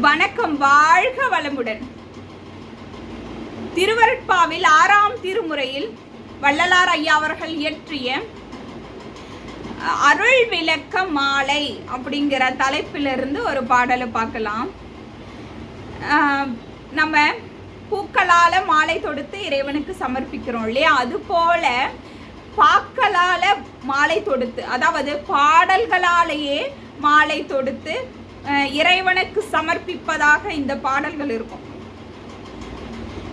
வணக்கம் வாழ்க வளமுடன். திருவருட்பாவில் ஆறாம் திருமுறையில் வள்ளலார் ஐயா அவர்கள் இயற்றிய அருள் விளக்க மாலை அப்படிங்கிற தலைப்பிலிருந்து ஒரு பாடலை பார்க்கலாம். நம்ம பூக்களால் மாலை தொடுத்து இறைவனுக்கு சமர்ப்பிக்கிறோம் இல்லையா? அது போல மாலை தொடுத்து அதாவது பாடல்களாலேயே மாலை தொடுத்து இறைவனுக்கு சமர்ப்பிப்பதாக இந்த பாடல்கள் இருக்கும்.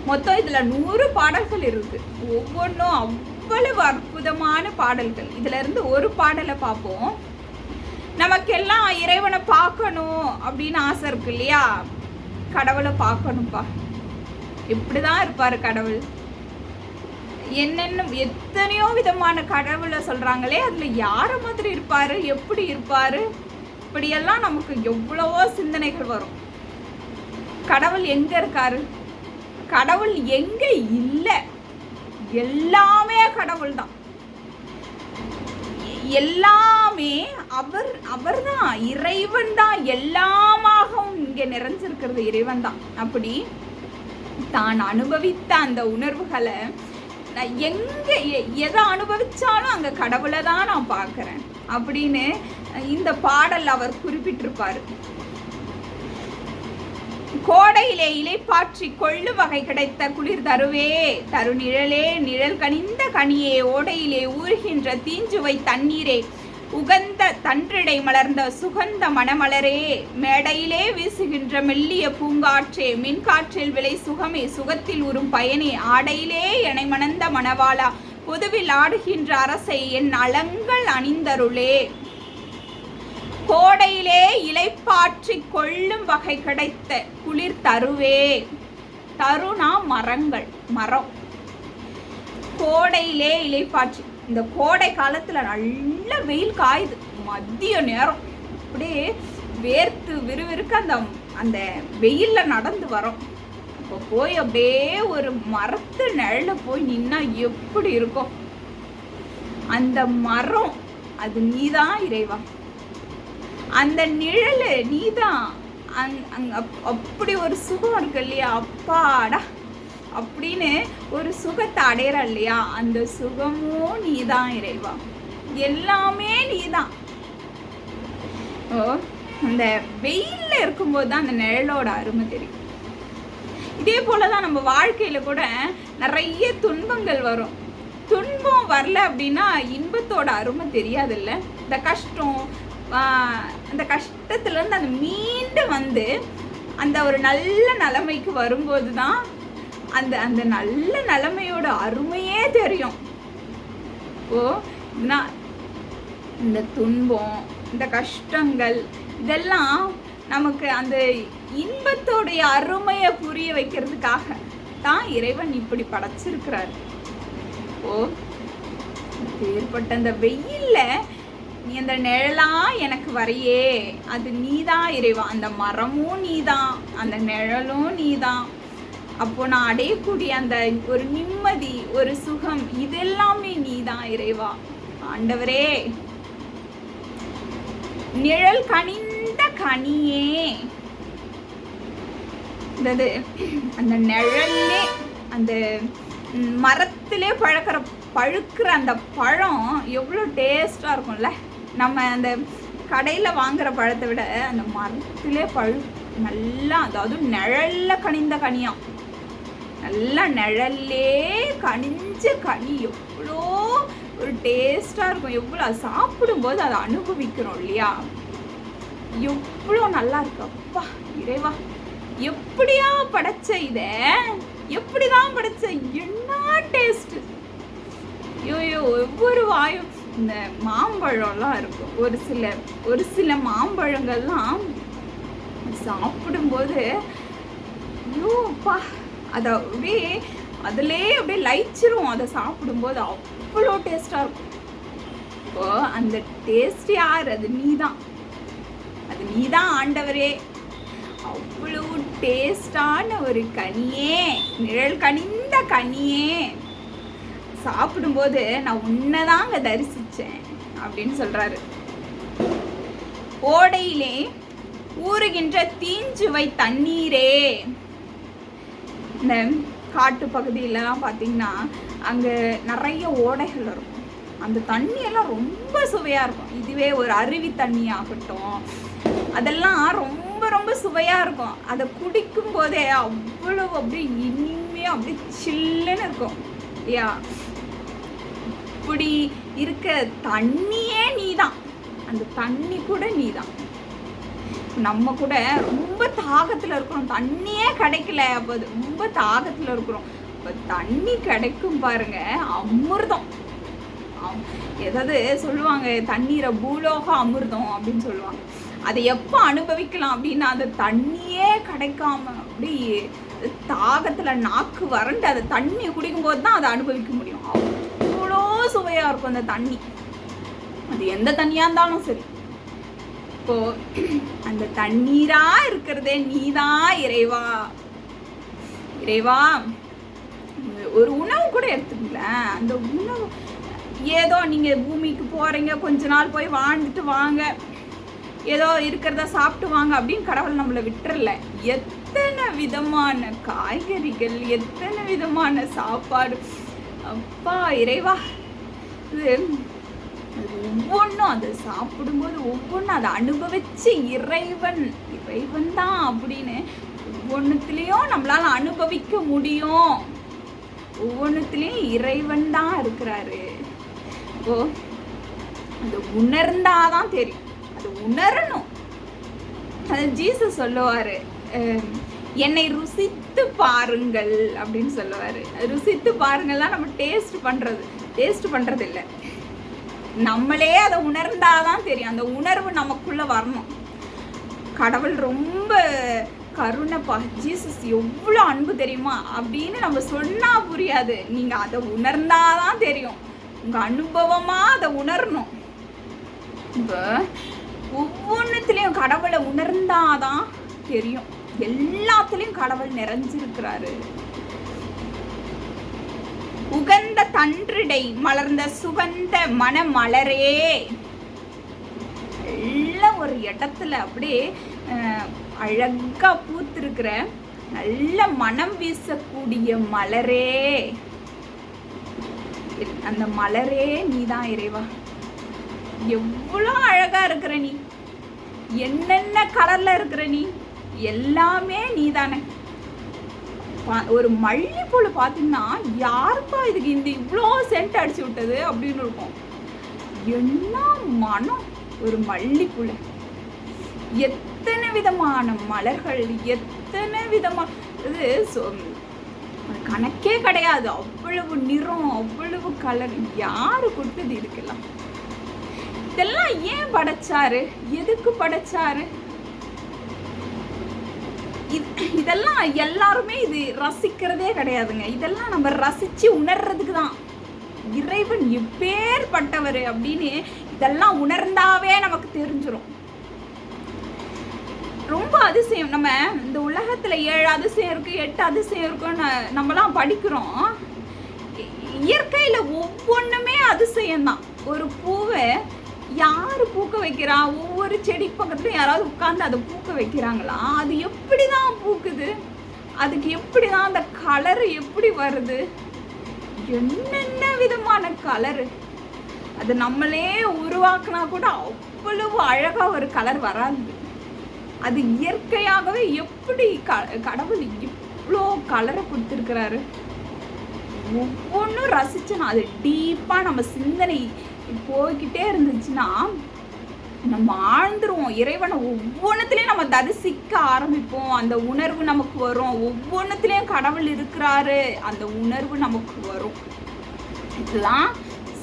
மொத்தம் இதில் நூறு பாடல்கள் இருக்கு. ஒவ்வொன்றும் அவ்வளவு அற்புதமான பாடல்கள். இதுல இருந்து ஒரு பாடலை பார்ப்போம். நமக்கெல்லாம் இறைவனை பார்க்கணும் அப்படின்னு ஆசை இருக்கு இல்லையா? கடவுளை பார்க்கணும்ப்பா. இப்படிதான் இருப்பாரு கடவுள். என்னென்ன எத்தனையோ விதமான கடவுளை சொல்றாங்களே அதுல யார மாதிரி இருப்பாரு? எப்படி இருப்பாரு? இப்படியெல்லாம் நமக்கு எவ்வளவோ சிந்தனைகள் வரும். கடவுள் எங்க இருக்காரு? கடவுள் எங்க இல்லை? எல்லாமே கடவுள் தான். எல்லாமே அவர் அவர்தான் இறைவன் தான். எல்லாமாகவும் இங்க நிறைஞ்சிருக்கிறது இறைவன் தான். அப்படி தான் அனுபவித்த அந்த உணர்வுகளை நான் எங்க எ- எதை அனுபவிச்சாலும் அங்க கடவுளை தான் நான் பார்க்குறேன். அப்படின்னு இந்த பாடல் அவர் குறிப்பிட்டிருப்பார். கோடையிலே இலைப்பாற்றி கொள்ளு வகை கிடைத்த குளிர் தருவே தருநிழலே நிழல் கனிந்த கனியே ஓடையிலே ஊறுகின்ற தீஞ்சுவை தண்ணீரே உகந்த தன்றிடை மலர்ந்த சுகந்த மணமலரே மேடையிலே வீசுகின்ற மெல்லிய பூங்காற்றே மின்காற்றில் விலை சுகமே சுகத்தில் உறும் பயனே ஆடையிலே எனை மணந்த மணவாளா பொதுவில் ஆடுகின்ற அரசை என் அலங்கள் அணிந்தருளே. கோடையிலே இலைப்பாற்றி கொள்ளும் வகை கிடைத்த குளிர் தருவே. தருணா மரங்கள் மரம். கோடையிலே இலைப்பாற்றி இந்த கோடை காலத்துல நல்ல வெயில் காயுது மதிய நேரம். அப்படியே வேர்த்து விறுவிறுக்க அந்த அந்த வெயில்ல நடந்து வரோம். இப்போ போய் அப்படியே ஒரு மரத்து நிழல்ல போய் நின்னா எப்படி இருக்கும்? அந்த மரம் அது நீதான் இறைவா. அந்த நிழலு நீதான். அங் அங்க அப்- அப்படி ஒரு சுகம் இருக்கு இல்லையா? அப்பாடா. அப்படின்னு ஒரு சுகத்தை அடையிற இல்லையா? அந்த சுகமும் நீதான் இறைவா. எல்லாமே நீதான். ஓ அந்த வெயில்ல இருக்கும்போது தான் அந்த நிழலோட அருமை தெரியும். இதே போல தான் நம்ம வாழ்க்கையில கூட நிறைய துன்பங்கள் வரும். துன்பம் வரல அப்படின்னா இன்பத்தோட அருமை தெரியாதுல்ல? இந்த கஷ்டம் அந்த கஷ்டத்துலேருந்து அந்த மீண்டு வந்து அந்த ஒரு நல்ல நிலைமைக்கு வரும்போது தான் அந்த அந்த நல்ல நிலைமையோட அருமையே தெரியும். ஓ நான் இந்த துன்பம் இந்த கஷ்டங்கள் இதெல்லாம் நமக்கு அந்த இன்பத்தோடைய அருமையை புரிய வைக்கிறதுக்காக தான் இறைவன் இப்படி படைச்சிருக்கிறார். ஓ ஏற்பட்ட அந்த வெயில்ல நீ அந்த நிழலா எனக்கு வரையே. அது நீதான் இறைவா. அந்த மரமும் நீதான் அந்த நிழலும் நீதான் அப்போ நான் அடையக்கூடிய அந்த ஒரு நிம்மதி ஒரு சுகம் இதெல்லாமே நீதான் இறைவா. ஆண்டவரே நிழல் கனிந்த கனியே. இந்த அந்த நிழல்லே அந்த மரத்திலே பழக்கிற பழுக்கிற அந்த பழம் எவ்வளோ டேஸ்ட்டாக இருக்கும்ல. நம்ம அந்த கடையில் வாங்குற பழத்தை விட அந்த மரத்திலே பழு நல்லா அதாவது நிழல்ல கனிந்த கனியாம் நல்லா நிழல்லே கனிஞ்ச கனி. எவ்வளோ ஒரு டேஸ்ட்டாக இருக்கும். எவ்வளோ அது சாப்பிடும்போது அதை அனுபவிக்கிறோம் இல்லையா? எவ்வளோ நல்லா இருக்கு. அப்பா இறைவா எப்படியா படைச்ச இத? எப்படிதான் படைச்ச? என்ன டேஸ்ட்டு? ஐயோ ஒவ்வொரு வாயும் இந்த மாம்பழம்லாம் இருக்கும். ஒரு சில ஒரு சில மாம்பழங்கள்லாம் சாப்பிடும்போது ஐயோ அப்பா அதை அப்படியே அதிலே அப்படியே லைச்சிரும் அதை சாப்பிடும்போது அவ்வளோ டேஸ்டாக இருக்கும். இப்போ அந்த டேஸ்ட் யார்? அது நீதான். அது நீ தான் ஆண்டவரே. அவ்வளோ டேஸ்டான ஒரு கனியே நிழல் கனிந்த கனியே. சாப்பிடும்போது நான் உன்னைதாங்க தரிசித்தேன் அப்படின்னு சொல்கிறாரு ஓடையிலே ஊறுகின்ற தீஞ்சுவை தண்ணீரே. இந்த காட்டு பகுதியிலலாம் பார்த்தீங்கன்னா அங்கே நிறைய ஓடைகள் இருக்கும். அந்த தண்ணியெல்லாம் ரொம்ப சுவையாக இருக்கும். இதுவே ஒரு அருவி தண்ணி ஆகட்டும் அதெல்லாம் ரொம்ப ரொம்ப சுவையாக இருக்கும். அதை குடிக்கும் போதே அவ்வளோ அப்படியே இனிமையாக அப்படியே சில்லுன்னு இருக்கும். இல்லையா? அப்படி இருக்க தண்ணியே நீதான். அந்த தண்ணி கூட நீதான். நம்ம கூட ரொம்ப தாகத்தில் இருக்கிறோம். தண்ணியே கிடைக்கல. அப்போ அது ரொம்ப தாகத்தில் இருக்கிறோம். இப்போ தண்ணி கிடைக்கும் பாருங்க. அமிர்தம். ஏதாவது சொல்லுவாங்க தண்ணீரை பூலோக அமிர்தம் அப்படின்னு சொல்லுவாங்க. அதை எப்போ அனுபவிக்கலாம் அப்படின்னா அந்த தண்ணியே கிடைக்காம அப்படி தாகத்தில் நாக்கு வறண்டு அந்த தண்ணியை குடிக்கும்போது தான் அதை அனுபவிக்க முடியும். அவ்வளோ சுவையாக இருக்கும் அந்த தண்ணி. அது எந்த தண்ணியாக இருந்தாலும் சரி. இப்போ அந்த தண்ணீரா இருக்கிறதே நீதான் இறைவா. இறைவா ஒரு உணவு கூட எடுத்துக்கங்களேன். அந்த உணவு ஏதோ நீங்க பூமிக்கு போறீங்க கொஞ்ச நாள் போய் வாழ்ந்துட்டு வாங்க. ஏதோ இருக்கிறத சாப்பிட்டு வாங்க அப்படின்னு கடவுள் நம்மளை விட்டுறல. எத்தனை விதமான காய்கறிகள் எத்தனை விதமான சாப்பாடு. அப்பா இறைவா. அது ஒவ்வொன்றும் அதை சாப்பிடும்போது ஒவ்வொன்றும் அதை அனுபவிச்சு இறைவன் இறைவன் தான் அப்படின்னு ஒவ்வொன்றுத்துலேயும் நம்மளால அனுபவிக்க முடியும். ஒவ்வொன்றுத்துலேயும் இறைவன் தான் இருக்கிறாரு. இப்போ அது உணர்ந்தாதான் தெரியும். அது உணரணும். அது ஜீசஸ் சொல்லுவாரு. என்னை ருசித்து பாருங்கள் அப்படின்னு சொல்லுவாரு. ருசித்து பாருங்கள்லாம் நம்ம டேஸ்ட் பண்றது. டேஸ்ட் பண்ணுறதில்ல இல்லை நம்மளே அதை உணர்ந்தாதான் தெரியும். அந்த உணர்வு நமக்குள்ளே வரணும். கடவுள் ரொம்ப கருணைப்பா ஜீசஸ் எவ்வளோ அன்பு தெரியுமா? அப்படின்னு நம்ம சொன்னால் புரியாது. நீங்கள் அதை உணர்ந்தாதான் தெரியும். உங்கள் அனுபவமாக அதை உணரணும். இப்போ ஒவ்வொன்றுத்துலேயும் கடவுளை உணர்ந்தாதான் தெரியும். எல்லாத்துலேயும் கடவுள் நிறைஞ்சிருக்கிறாரு. உகந்த தன்றிடை மலர்ந்த சுகந்த மனமலரே. நல்ல ஒரு இடத்துல அப்படியே அழகாக அழகா பூத்திருக்கிற நல்ல மனம் வீசக்கூடிய மலரே. அந்த மலரே நீதான் இறைவா. எவ்வளோ அழகா இருக்கிற நீ. என்னென்ன கலர்ல இருக்கிற நீ. எல்லாமே நீதானே. தானே ஒரு மல்லிப்பூவில் பார்த்தீங்கன்னா யாருப்பா இதுக்கு இந்த இவ்வளோ சென்ட் அடிச்சு விட்டது அப்படின்னு இருக்கும். என்ன மனம் ஒரு மல்லிப்பூல? எத்தனை விதமான மலர்கள் எத்தனை விதமான இது சொ- கணக்கே கிடையாது. அவ்வளவு நிறம் அவ்வளவு கலர் யாரு கொடுத்தது இதுக்கெல்லாம்? இதெல்லாம் ஏன் படைச்சாரு? எதுக்கு படைச்சாரு? இதெல்லாம் எல்லாருமே இது ரசிக்கிறதே கிடையாதுங்க. இதெல்லாம் நம்ம ரசிச்சு உணர்றதுக்கு தான். இறைவன் இப்பேற்பட்டவர் அப்படின்னு இதெல்லாம் உணர்ந்தாவே நமக்கு தெரிஞ்சிடும் ரொம்ப அதிசயம். நம்ம இந்த உலகத்துல ஏழு அதிசயம் இருக்கு எட்டு அதிசயம் இருக்குன்னு நம்மலாம் படிக்கிறோம். இயற்கையில் இயற்கையில ஒவ்வொன்றுமே அதிசயம்தான். ஒரு பூவை யார் பூக்க வைக்கிறா? ஒவ்வொரு செடி பக்கத்துலையும் யாராவது உட்காந்து அதை பூக்க வைக்கிறாங்களா? அது எப்படி தான் பூக்குது? அதுக்கு எப்படி தான் அந்த கலர் எப்படி வருது? என்னென்ன விதமான கலரு அது நம்மளே உருவாக்குனா கூட அவ்வளவு அழகாக ஒரு கலர் வராது. அது இயற்கையாகவே எப்படி க கடவுள் இவ்வளோ கலரை கொடுத்துருக்கிறாரு? ஒவ்வொன்றும் ரசிச்சு நான் அது டீப்பாக நம்ம சிந்தனை போய்கிட்டே இருந்துச்சுன்னா நம்ம ஆழ்ந்துருவோம். இறைவனை ஒவ்வொன்றுத்துலேயும் நம்ம தரிசிக்க ஆரம்பிப்போம். அந்த உணர்வு நமக்கு வரும். ஒவ்வொன்றுத்துலேயும் கடவுள் இருக்கிறாரு. அந்த உணர்வு நமக்கு வரும். இதுதான்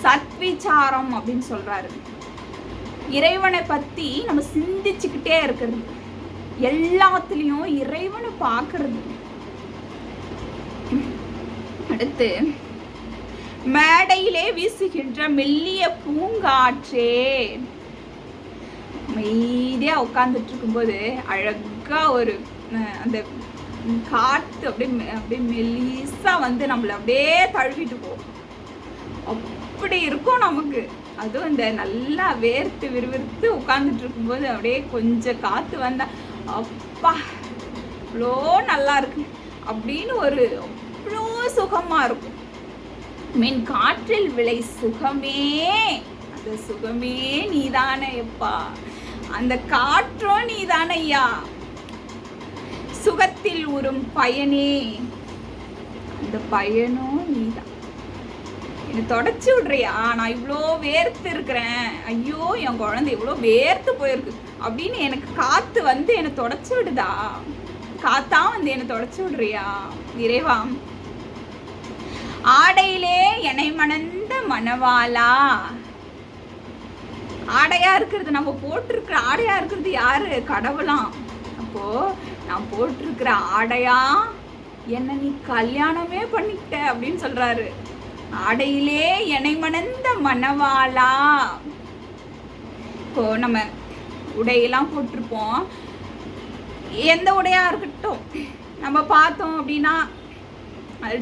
சத்விச்சாரம் அப்படின்னு சொல்கிறாரு இறைவனை பற்றி நம்ம சிந்திச்சுக்கிட்டே இருக்கிறது. எல்லாத்துலேயும் இறைவனை பார்க்கறது. அடுத்து மேடையிலே வீசுகின்ற மெல்லிய பூங்காற்றே. அமைதியாக உட்காந்துட்டு இருக்கும்போது அழகாக ஒரு அந்த காற்று அப்படியே அப்படியே மெல்லிசாக வந்து நம்மளை அப்படியே தழுவிட்டு போகும். அப்படி இருக்கும் நமக்கு. அதுவும் இந்த நல்லா வேர்த்து விறுவிறுத்து உட்காந்துட்டு இருக்கும்போது அப்படியே கொஞ்சம் காற்று வந்தா அப்பா இவ்வளோ நல்லா இருக்கு. அப்படின்னு ஒரு அவ்வளோ சுகமாக இருக்கும். மின் காற்றில் விளை சுகமே. அந்த சுகமே நீதானப்பா. அந்த காற்றும் நீதானையா சுகத்தில் உறும் பயனே. அந்த பயனும் நீதான் என்னை தொடச்சி விடுறியா? நான் இவ்வளோ வேர்த்து இருக்கிறேன் ஐயோ என் குழந்தை இவ்வளோ வேர்த்து போயிருக்கு. அப்படின்னு எனக்கு காற்று வந்து என்னை தொடச்சி விடுதா? காத்தா வந்து என்னை தொடச்சி விடுறியா? இறைவாம் ஆடையிலே என்னை மணந்த மணவாளா? ஆடையா இருக்கிறது நம்ம போட்டிருக்கிற ஆடையா இருக்கிறது யாரு? கடவுளாம். அப்போ நான் போட்டிருக்கிற ஆடையா? என்ன நீ கல்யாணமே பண்ணிக்கிட்ட அப்படின்னு சொல்றாரு. ஆடையிலே என்னை மணந்த மணவாளா? இப்போ நம்ம உடையெல்லாம் போட்டிருப்போம். எந்த உடையா இருக்கட்டும். நம்ம பார்த்தோம் அப்படின்னா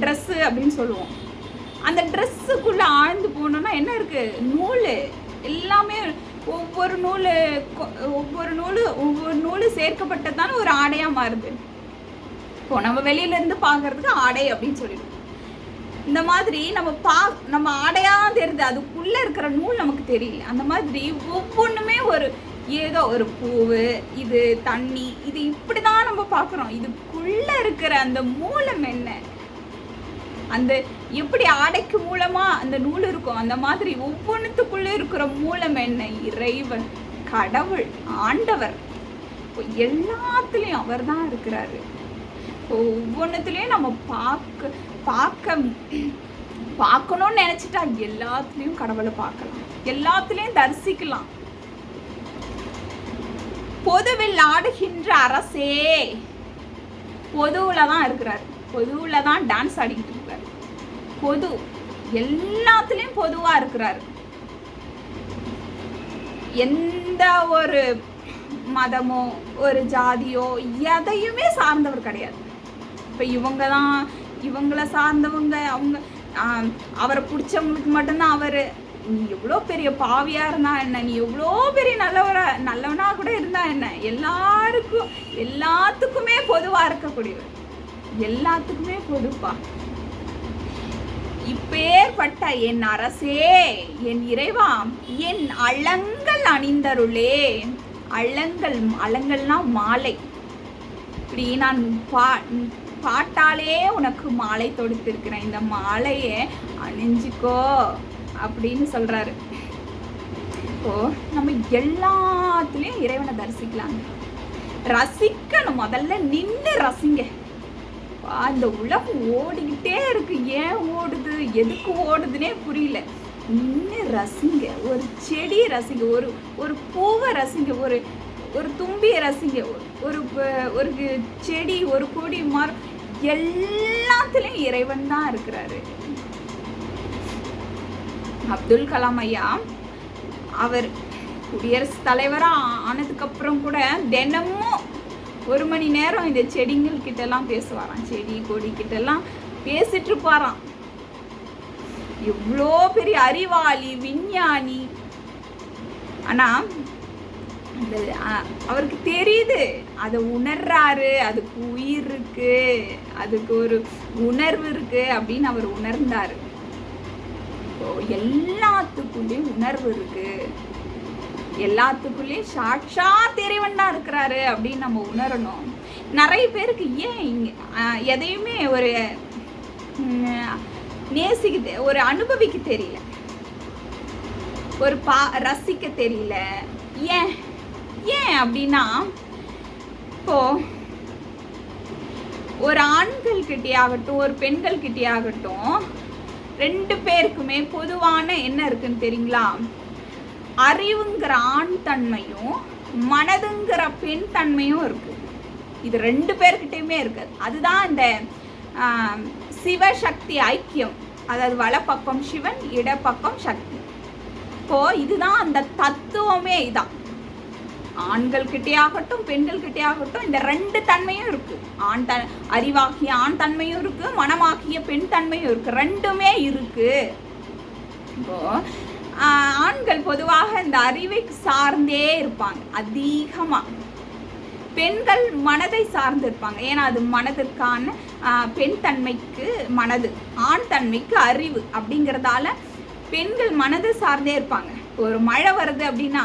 ட்ரெஸ்ஸு அப்படின்னு சொல்லுவோம். அந்த ட்ரெஸ்ஸுக்குள்ளே ஆழ்ந்து போனோம்னா என்ன இருக்குது நூல். எல்லாமே ஒவ்வொரு நூல் ஒவ்வொரு நூல் ஒவ்வொரு நூல் சேர்க்கப்பட்டதான ஒரு ஆடையாக மாறுது. இப்போ நம்ம வெளியிலேருந்து பார்க்குறதுக்கு ஆடை அப்படின்னு சொல்லிடுவோம். இந்த மாதிரி நம்ம பா நம்ம ஆடையாக தெரியுது. அதுக்குள்ளே இருக்கிற நூல் நமக்கு தெரியல. அந்த மாதிரி ஒவ்வொன்றுமே ஒரு ஏதோ ஒரு பூவு இது தண்ணி இது இப்படி தான் நம்ம பார்க்குறோம். இதுக்குள்ளே இருக்கிற அந்த மூலம் என்ன? அந்த எப்படி ஆடைக்கு மூலமா அந்த நூல் இருக்கும்? அந்த மாதிரி ஒவ்வொன்றுத்துக்குள்ளே இருக்கிற மூலம் என்ன? இறைவன் கடவுள் ஆண்டவர். எல்லாத்துலேயும் அவர் தான் இருக்கிறாரு ஒவ்வொன்றுத்துலேயும் நம்ம பார்க்க பார்க்க பார்க்கணும்னு நினச்சிட்டா எல்லாத்துலேயும் கடவுளை பார்க்கலாம். எல்லாத்துலேயும் தரிசிக்கலாம். பொதுவில் ஆடுகின்ற அரசே பொதுவில் தான் இருக்கிறார். பொதுவில் தான் டான்ஸ் ஆடிக்கிட்டு இருக்கார். பொது எல்லாத்துலேயும் பொதுவாக இருக்கிறார். எந்த ஒரு மதமோ ஒரு ஜாதியோ எதையுமே சார்ந்தவர் கிடையாது. இப்போ இவங்க தான் இவங்கள சார்ந்தவங்க அவங்க அவரை பிடிச்சவங்களுக்கு மட்டும்தான் அவர். நீ எவ்வளோ பெரிய பாவியாக இருந்தா என்ன? நீ எவ்வளோ பெரிய நல்லவரா நல்லவனாக கூட இருந்தா என்ன? எல்லாருக்கும் எல்லாத்துக்குமே பொதுவாக இருக்கக்கூடியவர். எல்லாத்துக்குமே கொடுப்பா. இப்பேற்பட்ட என் அரசே என் இறைவா என் அலங்கள் அணிந்தருளே. அலங்கள் அலங்கள்னா மாலை. இப்படி நான் பா பாட்டாலே உனக்கு மாலை தொடுத்திருக்கிறேன். இந்த மாலையை அணிஞ்சிக்கோ அப்படின்னு சொல்கிறாரு இப்போ நம்ம எல்லாத்துலேயும் இறைவனை தரிசிக்கலாங்க. ரசிக்கணும். முதல்ல நின்று ரசிங்க. அந்த உலகம் ஓடிக்கிட்டே இருக்கு. ஏன் ஓடுது? எதுக்கு ஓடுதுன்னே புரியல. நின்று ரசிங்க. ஒரு செடி ரசிங்க. ஒரு ஒரு பூவை ரசிங்க. ஒரு ஒரு தும்பியை ரசிங்க. ஒரு- ஒரு ஒரு செடி ஒரு கொடி மரம் எல்லாத்துலேயும் இறைவன் தான் இருக்கிறாரு. அப்துல் கலாம் ஐயா அவர் குடியரசுத் தலைவராக ஆனதுக்கப்புறம் கூட தினமும் ஒரு மணி நேரம் இந்த செடிங்கள் கிட்டலாம் பேசுவாராம். செடி கொடி கிட்டலாம் பேசிட்டு இருப்பாராம் எவ்வளோ பெரிய அறிவாளி விஞ்ஞானி. ஆனால் அந்த அவருக்கு தெரியுது. அதை உணர்றாரு. அதுக்கு உயிர் இருக்கு. அதுக்கு ஒரு உணர்வு இருக்கு அப்படின்னு அவர் உணர்ந்தாரு. இப்போ எல்லாத்துக்குள்ளேயும் உணர்வு இருக்கு. எல்லாத்துக்குள்ளேயும் சாட்சா இறைவன் தான் இருக்கிறாரு அப்படின்னு நம்ம உணரணும். நிறைய பேருக்கு ஏன் எதையுமே ஒரு நேசிக்க தெ- ஒரு அனுபவிக்க தெரியல. ஒரு பா ரசிக்க தெரியல. ஏன் ஏன் அப்படின்னா இப்போ ஒரு ஆண்கள் கிட்டே ஆகட்டும் ஒரு பெண்கள் கிட்டே ஆகட்டும் ரெண்டு பேருக்குமே பொதுவான என்ன இருக்குன்னு தெரியுங்களா? அறிவுங்கிற ஆண் தன்மையும் மனதுங்கிற பெண் தன்மையும் இருக்கு. இது ரெண்டு பேர்கிட்டயுமே இருக்கு. அதுதான் இந்த சிவசக்தி ஐக்கியம். அதாவது வலப்பக்கம் சிவன் இடப்பக்கம் சக்தி. இப்போ இதுதான் அந்த தத்துவமே இதான். ஆண்கள்கிட்டே ஆகட்டும் பெண்கள்கிட்டே ஆகட்டும் இந்த ரெண்டு தன்மையும் இருக்கு. ஆண் த அறிவாகிய ஆண் தன்மையும் இருக்கு மனமாகிய பெண் தன்மையும் இருக்கு. ரெண்டுமே இருக்கு. இப்போ ஆண்கள் பொதுவாக இந்த அறிவை சார்ந்தே இருப்பாங்க அதிகமாக பெண்கள் மனதை சார்ந்து இருப்பாங்க. ஏன்னா அது மனதிற்கான பெண் தன்மைக்கு மனது ஆண் தன்மைக்கு அறிவு அப்படிங்கிறதால பெண்கள் மனதை சார்ந்தே இருப்பாங்க. ஒரு மழை வருது அப்படின்னா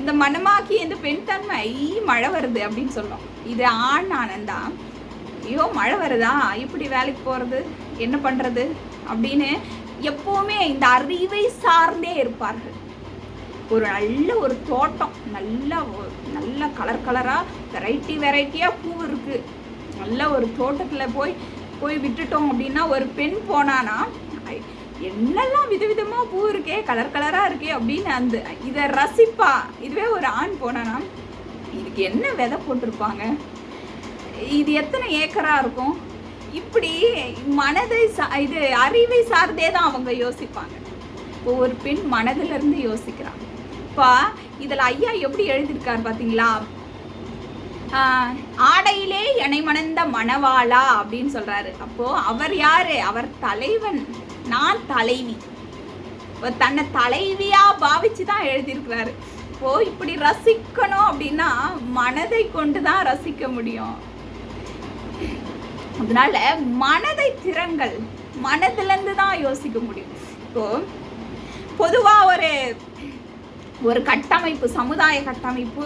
இந்த மனமாக்கி இந்த பெண் தன்மை மழை வருது அப்படின்னு சொல்லும் இது ஆண் ஆனந்தா ஐயோ மழை வருதா? இப்படி வேலைக்கு போகிறது என்ன பண்ணுறது அப்படின்னு எப்போவுமே இந்த அறிவை சார்ந்தே இருப்பார்கள். ஒரு நல்ல ஒரு தோட்டம் நல்ல நல்ல கலர் கலராக வெரைட்டி வெரைட்டியாக பூ இருக்குது நல்ல ஒரு தோட்டத்தில் போய் போய் விட்டுட்டோம் அப்படின்னா ஒரு பெண் போனானா என்னெல்லாம் விதவிதமாக பூ இருக்கே கலர் கலராக இருக்கே அப்படின்னு அந்த இதை ரசிப்பா இதுவே ஒரு ஆண் போனானா இதுக்கு என்ன விதை போட்டிருப்பாங்க? இது எத்தனை ஏக்கரா இருக்கும்? இப்படி மனதை சா இது அறிவை சார்ந்தே தான் அவங்க யோசிப்பாங்க. இப்போ ஒரு பெண் மனதிலிருந்து யோசிக்கிறாங்க இப்போ இதில் ஐயா எப்படி எழுதியிருக்காரு பார்த்தீங்களா? ஆடையிலே எனை மணந்த மணவாளா அப்படின்னு சொல்கிறாரு அப்போது அவர் யார்? அவர் தலைவன். நான் தலைவி. இப்போ தன்னை தலைவியாக பாவிச்சு தான் எழுதியிருக்கிறாரு. இப்போது இப்படி ரசிக்கணும் அப்படின்னா மனதை கொண்டு தான் ரசிக்க முடியும். அதனால மனதை திறங்கள் மனதுலேருந்து தான் யோசிக்க முடியும். இப்போ பொதுவாக ஒரு ஒரு கட்டமைப்பு சமுதாய கட்டமைப்பு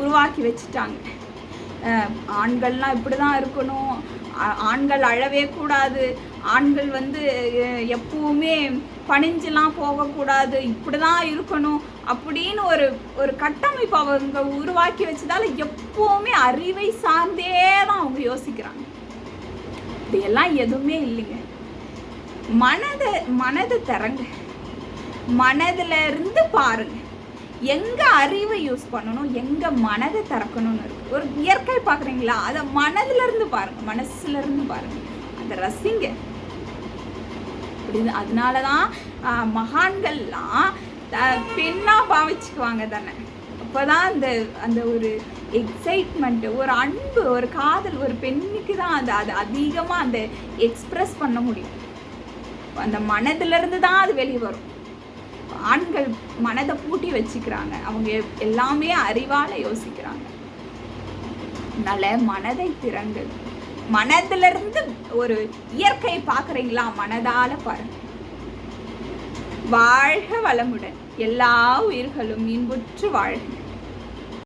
உருவாக்கி வச்சுட்டாங்க. ஆண்கள்லாம் இப்படி தான் இருக்கணும் ஆண்கள் அழவே கூடாது. ஆண்கள் வந்து எப்பவுமே பணிஞ்செலாம் போகக்கூடாது. இப்படி தான் இருக்கணும் அப்படின்னு ஒரு ஒரு கட்டமைப்பு அவங்க உருவாக்கி வச்சதால எப்பவுமே அறிவை சார்ந்தே தான் அவங்க யோசிக்கிறாங்க. இப்படியெல்லாம் எதுவுமே இல்லைங்க. மனதை மனதை திறங்க. மனதுல இருந்து பாருங்க. எங்கே அறிவை யூஸ் பண்ணணும் எங்கே மனதை திறக்கணும்னு இருக்கு. ஒரு இயற்கை பார்க்குறீங்களா? அதை மனதிலிருந்து பாருங்க. மனசுல இருந்து பாருங்க. அதை ரசிங்க. அப்படின்னு அதனால தான் மகான்கள்லாம் பெண்ணாக பாவிச்சுக்குவாங்க தானே. அப்போ தான் அந்த அந்த ஒரு எக்ஸைட்மெண்ட்டு ஒரு அன்பு ஒரு காதல் ஒரு பெண்ணுக்கு தான் அது அது அதிகமாக அந்த எக்ஸ்ப்ரெஸ் பண்ண முடியும். அந்த மனதிலிருந்து தான் அது வெளியே வரும். ஆண்கள் மனதை பூட்டி வச்சுக்கிறாங்க. அவங்க எல்லாமே அறிவால யோசிக்கிறாங்க. அதனால் மனதை திறங்கள். மனதிலிருந்து ஒரு இயற்கையை பார்க்குறீங்களா? மனதால் பாருங்க. வாழ்க வளமுடன். எல்லா உயிர்களும் இன்புற்று வாழ்க.